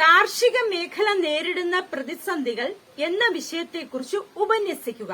കാർഷിക മേഖല നേരിടുന്ന പ്രതിസന്ധികൾ എന്ന വിഷയത്തെക്കുറിച്ച് ഉപന്യസിക്കുക.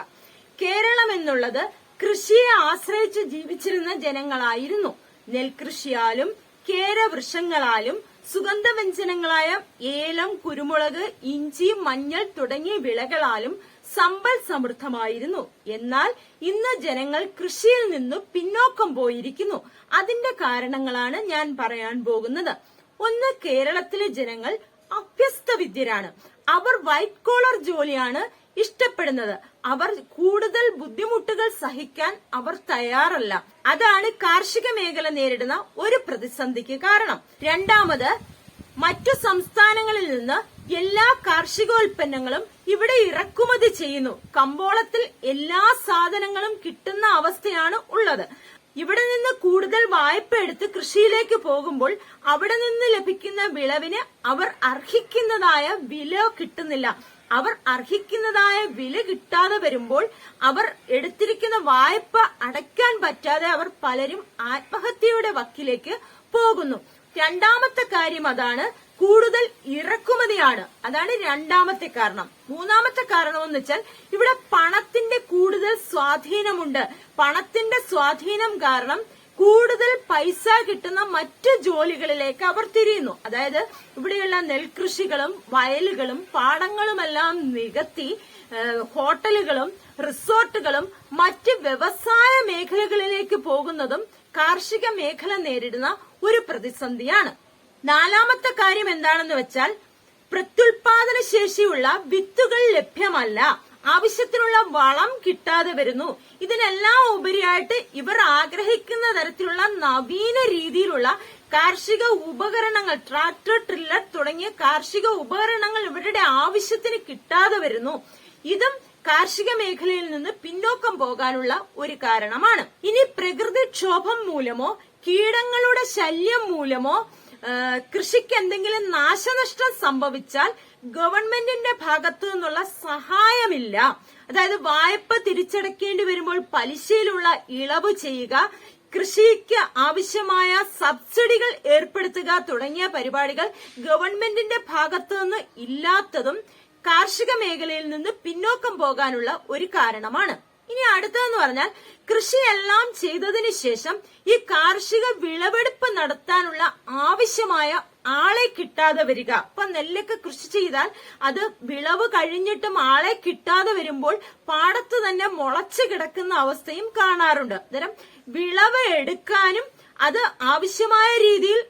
കേരളം എന്നുള്ളത് കൃഷിയെ ആശ്രയിച്ച് ജീവിച്ചിരുന്ന ജനങ്ങളായിരുന്നു. നെൽകൃഷിയാലും കേരവൃക്ഷങ്ങളാലും സുഗന്ധവ്യഞ്ജനങ്ങളായ ഏലം കുരുമുളക് ഇഞ്ചി മഞ്ഞൾ തുടങ്ങിയ വിളകളാലും സമ്പൽ സമൃദ്ധമായിരുന്നു. എന്നാൽ ഇന്ന് ജനങ്ങൾ കൃഷിയിൽ നിന്ന് പിന്നോക്കം പോയിരിക്കുന്നു. അതിന്റെ കാരണങ്ങളാണ് ഞാൻ പറയാൻ പോകുന്നത്. ഒന്ന് കേരളത്തിലെ ജനങ്ങൾ അഭ്യസ്ത വിദ്യരാണ് അവർ വൈറ്റ് കോളർ ജോലിയാണ് ഇഷ്ടപ്പെടുന്നത്. അവർ കൂടുതൽ ബുദ്ധിമുട്ടുകൾ സഹിക്കാൻ അവർ തയ്യാറല്ല. അതാണ് കാർഷിക മേഖല നേരിടുന്ന ഒരു പ്രതിസന്ധിക്ക് കാരണം. രണ്ടാമത് മറ്റു സംസ്ഥാനങ്ങളിൽ നിന്ന് എല്ലാ കാർഷികോൽപ്പന്നങ്ങളും ഇവിടെ ഇറക്കുമതി ചെയ്യുന്നു. കമ്പോളത്തിൽ എല്ലാ സാധനങ്ങളും കിട്ടുന്ന അവസ്ഥയാണ് ഉള്ളത്. ഇവിടെ നിന്ന് കൂടുതൽ വായ്പ എടുത്ത് കൃഷിയിലേക്ക് പോകുമ്പോൾ അവിടെ നിന്ന് ലഭിക്കുന്ന വിളവിന് അവർ അർഹിക്കുന്നതായ വില കിട്ടുന്നില്ല. അവർ അർഹിക്കുന്നതായ വില കിട്ടാതെ വരുമ്പോൾ അവർ എടുത്തിരിക്കുന്ന വായ്പ അടയ്ക്കാൻ പറ്റാതെ അവർ പലരും ആത്മഹത്യയുടെ വക്കിലേക്ക് പോകുന്നു. രണ്ടാമത്തെ കാര്യം അതാണ് കൂടുതൽ ഇറക്കുമതിയാണ്. അതാണ് രണ്ടാമത്തെ കാരണം. മൂന്നാമത്തെ കാരണം എന്ന് വെച്ചാൽ ഇവിടെ പണത്തിന്റെ കൂടുതൽ സ്വാധീനമുണ്ട്. പണത്തിന്റെ സ്വാധീനം കാരണം കൂടുതൽ പൈസ കിട്ടുന്ന മറ്റ് ജോലികളിലേക്ക് അവർ തിരിയുന്നു. അതായത് ഇവിടെയുള്ള നെൽകൃഷികളും വയലുകളും പാടങ്ങളുമെല്ലാം നികത്തി ഹോട്ടലുകളും റിസോർട്ടുകളും മറ്റ് വ്യവസായ മേഖലകളിലേക്ക് പോകുന്നതും കാർഷിക മേഖല നേരിടുന്ന ഒരു പ്രതിസന്ധിയാണ്. നാലാമത്തെ കാര്യം എന്താണെന്ന് വെച്ചാൽ പ്രത്യുൽപാദന ശേഷിയുള്ള വിത്തുകൾ ലഭ്യമല്ല. ആവശ്യത്തിനുള്ള വളം കിട്ടാതെ വരുന്നു. ഇതിനെല്ലാം ഉപരിയായിട്ട് ഇവർ ആഗ്രഹിക്കുന്ന തരത്തിലുള്ള നവീന രീതിയിലുള്ള കാർഷിക ഉപകരണങ്ങൾ ട്രാക്ടർ ട്രില്ലർ തുടങ്ങിയ കാർഷിക ഉപകരണങ്ങൾ ഇവരുടെ ആവശ്യത്തിന് കിട്ടാതെ വരുന്നു. ഇതും കാർഷിക മേഖലയിൽ നിന്ന് പിന്നോക്കം പോകാനുള്ള ഒരു കാരണമാണ്. ഇനി പ്രകൃതിക്ഷോഭം മൂലമോ കീടങ്ങളുടെ ശല്യം മൂലമോ കൃഷിക്ക് എന്തെങ്കിലും നാശനഷ്ടം സംഭവിച്ചാൽ ഗവൺമെന്റിന്റെ ഭാഗത്തു നിന്നുള്ള സഹായമില്ല. അതായത് വായ്പ തിരിച്ചടക്കേണ്ടി വരുമ്പോൾ പലിശയിലുള്ള ഇളവ് ചെയ്യുക കൃഷിക്ക് ആവശ്യമായ സബ്സിഡികൾ ഏർപ്പെടുത്തുക തുടങ്ങിയ പരിപാടികൾ ഗവൺമെന്റിന്റെ ഭാഗത്തു നിന്ന് ഇല്ലാത്തതും കാർഷിക മേഖലയിൽ നിന്ന് പിന്നോക്കം പോകാനുള്ള ഒരു കാരണമാണ്. ഇനി അടുത്തതെന്ന് പറഞ്ഞാൽ കൃഷിയെല്ലാം ചെയ്തതിനു ശേഷം ഈ കാർഷിക വിളവെടുപ്പ് നടത്താനുള്ള ആവശ്യമായ ആളെ കിട്ടാതെ വരിക. അപ്പൊ നെല്ലൊക്കെ കൃഷി ചെയ്താൽ അത് വിളവ് കഴിഞ്ഞിട്ടും ആളെ കിട്ടാതെ വരുമ്പോൾ പാടത്ത് തന്നെ മുളച്ചു കിടക്കുന്ന അവസ്ഥയും കാണാറുണ്ട്. അന്നേരം വിളവ് എടുക്കാനും അത് ആവശ്യമായ രീതിയിൽ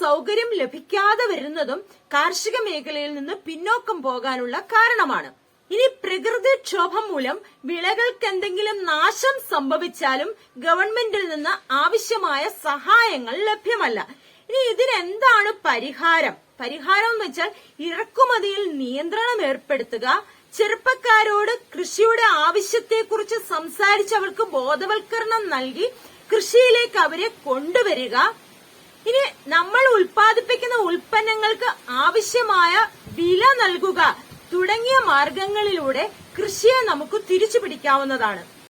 സൗകര്യം ലഭിക്കാതെ വരുന്നതും കാർഷിക മേഖലയിൽ നിന്ന് പിന്നോക്കം പോകാനുള്ള കാരണമാണ്. ഇനി പ്രകൃതിക്ഷോഭം മൂലം വിളകൾക്ക് എന്തെങ്കിലും നാശം സംഭവിച്ചാലും ഗവൺമെന്റിൽ നിന്ന് ആവശ്യമായ സഹായങ്ങൾ ലഭ്യമല്ല. ഇനി ഇതിനെന്താണ് പരിഹാരം? പരിഹാരം എന്ന് വെച്ചാൽ ഇറക്കുമതിയിൽ നിയന്ത്രണം ഏർപ്പെടുത്തുക ചെറുപ്പക്കാരോട് കൃഷിയുടെ ആവശ്യത്തെക്കുറിച്ച് സംസാരിച്ച് അവർക്ക് ബോധവൽക്കരണം നൽകി കൃഷിയിലേക്ക് അവരെ കൊണ്ടുവരിക ഇനി നമ്മൾ ഉൽപ്പാദിപ്പിക്കുന്ന ഉൽപ്പന്നങ്ങൾക്ക് ആവശ്യമായ വില നൽകുക തുടങ്ങിയ മാർഗങ്ങളിലൂടെ കൃഷിയെ നമുക്ക് തിരിച്ചു പിടിക്കാവുന്നതാണ്